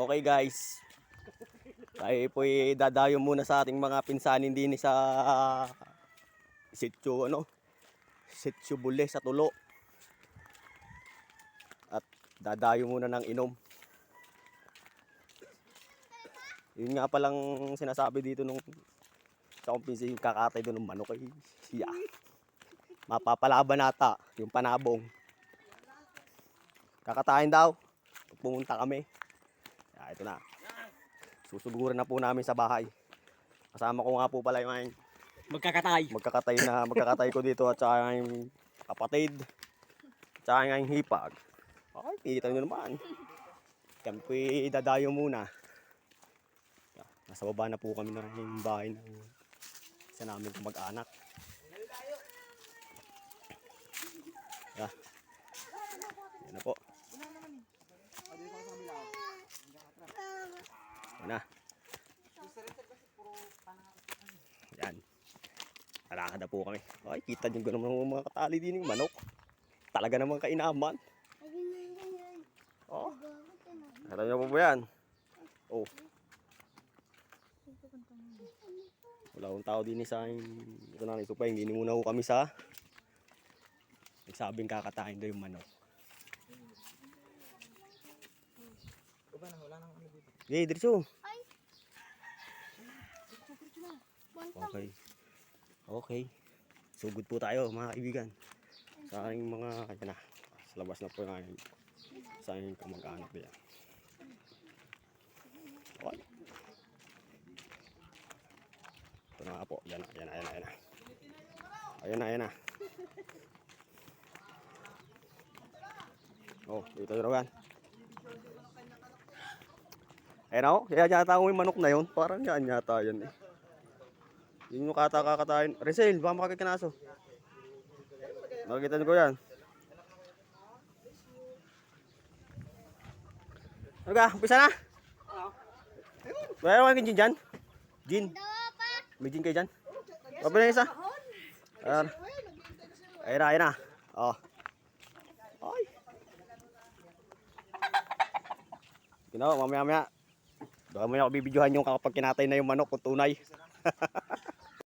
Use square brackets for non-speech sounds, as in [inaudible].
Okay guys. Tayo po dadayo muna sa ating mga pinsanin din sa sityo ano. Sityo Bule sa Tulo. At dadayo muna ng inom. Yun nga palang sinasabi dito nung sa kumpinsi yung kakatay doon ng manok ay siya. Mapapalaban nata yung panabong. Kakatayin daw. Pumunta kami. Ito na. Susuguran na po namin sa bahay. Kasama ko nga po pala yung aking Magkakatay. magkakatay na [laughs] magkakatay ko dito at saka yung kapatid. At saka yung aking hipag. Okay, kita nyo naman. Kami dadayo muna. Nasa baba na po kami ng bahay ng isa namin mag-anak. Yeah. Yan na po. Yan na. Yan. Alakad na po kami. Ay, kita nyo ganun ng mga katali din yung manok. Talaga namang kainaman. Oh. Nakita nyo po ba yan? Oh. Wala akong tao din sa akin. Ito na, ito pa, hindi muna ko kami sa nagsabing kakatahin daw yung manok. Okay, diretso. Okay. Okay. Sugod po tayo mga kaibigan. Sa aking mga, yan na. Sa labas na po aking, sa aking kamag-anak diyan. Okay. Ito na po. Yan na, yan na, yan na, yan na. Ayan na, ayan na. Oh, dito yun yan. Ayan ako, kaya yata ako yung manok na yun. Parang yan yata yan eh. Yun yung kata kakatayin. Resel, baka makakikinaso. Nakikita niyo ko yan. Ano ka? Umpisa na? Mayroon kang gin dyan? Gin? May gin kayo dyan? Pabili na isa. Ayan. Ayan na, ayan na. Oh. Ay. Ginawa, mamaya maya. Baka mo ako bibidyohan yung kapag kinatay na yung manok kung tunay. [laughs]